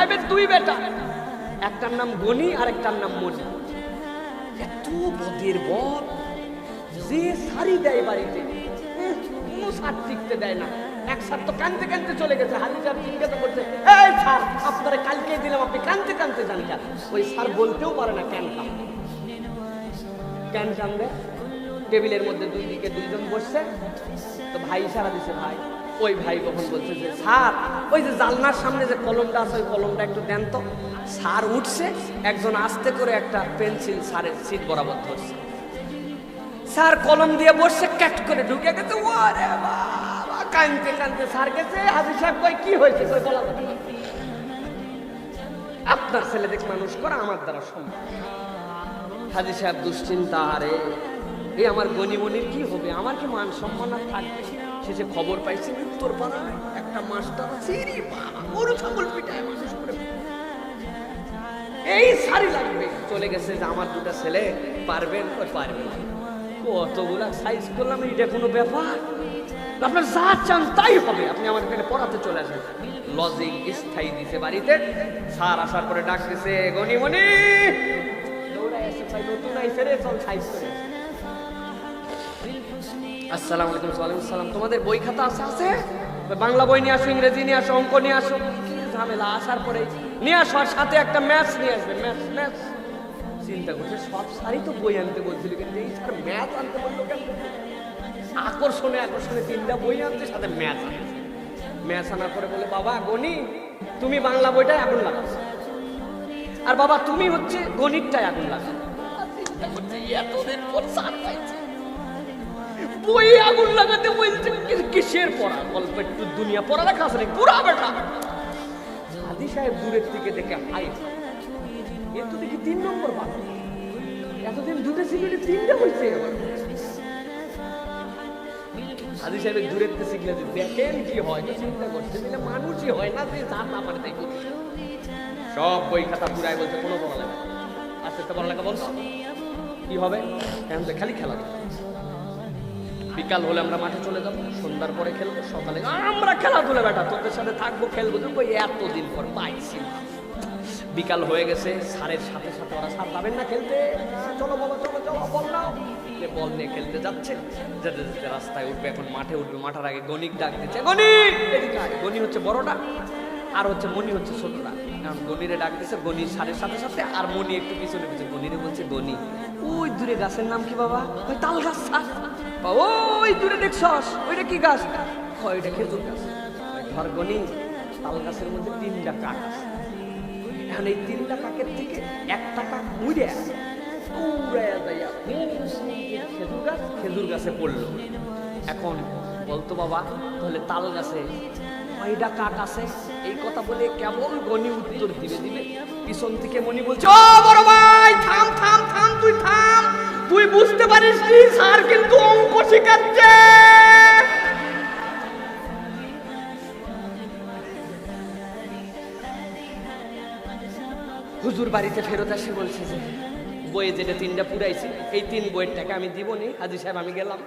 সাহেবের দুই বেটা। একটার নাম গনি আর একটার নাম মনি। এত বদের বদ যে শাড়ি দেয় বাড়িতে কোনো সার টিকতে দেয় না। এক সার তো কানতে কানতে চলে গেছে হাজি সাহেব জিজ্ঞাসা করছে, এই স্যার আপনারা কালকে দিলাম, আপনি কানতে কানতে যান কেন? ওই স্যার বলতেও পারে না, কেন কেন কান্দে টেবিলের মধ্যে দুই দিকে দুইজন বসছে, তো ভাই সারা দিছে, ভাই ওই ভাই কখন বলছে যে, স্যার, ওই যে জালনার সামনে যে কলমটা আছে, ওই কলমটা একটু দেন তো। স্যার উঠছে, একজন আস্তে করে একটা পেন্সিল স্যারের সিট বরাবর ধরছে। স্যার কলম দিয়ে বসছে, ক্যাট করে ঢুকে গেছে। ওরে বাবা! কানতে কানতে স্যার গেছে। হাজির সাহেব কই কি হয়েছে? কই বলা আপনার ছেলে দেখ মানুষ করা আমার দ্বারা সম্ভব। হাজি সাহেব দুশ্চিন্তা, আরে, এই আমার গনিমনির কি হবে? আমার কি মান সম্মান আর থাকবে? শেষে খবর পাইছি, উত্তর পাড়ায় একটা মাস্টার সিরি বাবা গরু ছাগল পিটায় মানুষ করে এই শাড়ি লাগবে। চলে গেছে যে আমার দুটা ছেলে পারবেন ওই পারবে না? কতগুলা সাইজ করলাম এটা কোনো ব্যাপার? আপনার যা চান তাই হবে। আপনি আমার এখানে পড়াতে চলে আসেন। লজিক স্থায়ী দিছে বাড়িতে। স্যার আসার পরে ডাক দিছে দৌড়ায় এসে ভাই নতুন আইসে রে, চল সাইজ করে। আসি। আসসালামু আলাইকুম, ওয়ালাইকুম সালাম তোমাদের বই খাতা আছে আছে? বাংলা বই নিয়ে আসো, ইংরেজি নিয়ে আসো, অঙ্ক নিয়ে আসো। ঝামেলা, আসার পরে নিয়ে আসো, আর সাথে একটা ম্যাথ নিয়ে আসবে ম্যাথ ম্যাথ চিন্তা করছে, সব সারি তো বই আনতে বলছিল কিন্তু এই স্যার ম্যাথ আনতে বলল কেন? আকর্ষণে আকর্ষণে তিনটা বই আনতে সাথে ম্যাথ আনছে। ম্যাথ আনার পরে বলে, বাবা গণি তুমি বাংলা বইটায় আগুন লাগাও আর বাবা, তুমি হচ্ছে গণিতটায় আগুন লাগাও চিন্তা এতদিন পর স্যার পাইছে। বই আগুন লাগাতে বলছে কিসের পড়া? গল্প একটু দুনিয়া পড়ালেখা আছে পুরা বেটা। হাদি সাহেব দূরের থেকে দেখে হাই এ তো দেখি তিন নম্বর পাবে এতদিন দুটো সিগারেটে তিনটা হয়েছে হাদি সাহেবের দূরের থেকে শিখলে যে দেখেন কি হয়, তো চিন্তা করছে দিলে মানুষই হয় না, যে যা না পারে তাই সব বই খাতা পুরাই বলছে, কোনো পড়ালেখা আস্তে আস্তে পড়ালেখা বলছো। কি হবে? এখন খালি খেলা বিকাল হলে আমরা মাঠে চলে যাব, সন্ধ্যার পরে খেলব, সকালে আমরা খেলাধুলা বেটা, তোদের সাথে থাকব, খেলব কই এতদিন পর পাইছি বিকাল হয়ে গেছে, সারের সাথে সাথে ওরা সার পাবেন না খেলতে। চলো বাবা চলো চলো, বল নাও বল নিয়ে খেলতে যাচ্ছে। যেতে যেতে রাস্তায় উঠবে, এখন মাঠে উঠবে, মাঠার আগে গণিক ডাক দিচ্ছে। গণিক গণি হচ্ছে বড়টা, আর হচ্ছে মনি হচ্ছে ছোটটা। কারণ গণিরে ডাক দিচ্ছে গণির সারের সাথে সাথে, আর মনি একটু পিছনে পিছনে। গণিরে বলছে গণি ওই দূরে গাছের নাম কি বাবা? ওই তাল গাছ। ওই দূরে দেখছস, ওইটা কি গাছ? ওইটা খেজুর গাছ। ওই ধর গণি তাল গাছের মধ্যে তিনটা কাক আছে। এখন এই তিনটা কাকের একটা কাক খেজুর গাছ, খেজুর গাছে পড়ল। এখন বলতো বাবা, তাহলে তাল গাছে কয়টা কাক আছে? এই কথা বলে কেবল গনি উত্তর দিবে দিবে। পিছন থেকে মনি বলছে, ও বড় ভাই, থাম থাম থাম, তুই থাম। তুই বুঝতে পারিস কি স্যার, কিন্তু শেখাচ্ছে। হুজুর বাড়িতে ফেরত আসে বলছে যে, বইয়ে যেটা তিনটা পুরাইছি, এই তিন বইয়ের টাকা আমি দিবনি হাজি সাহেব, আমি গেলাম।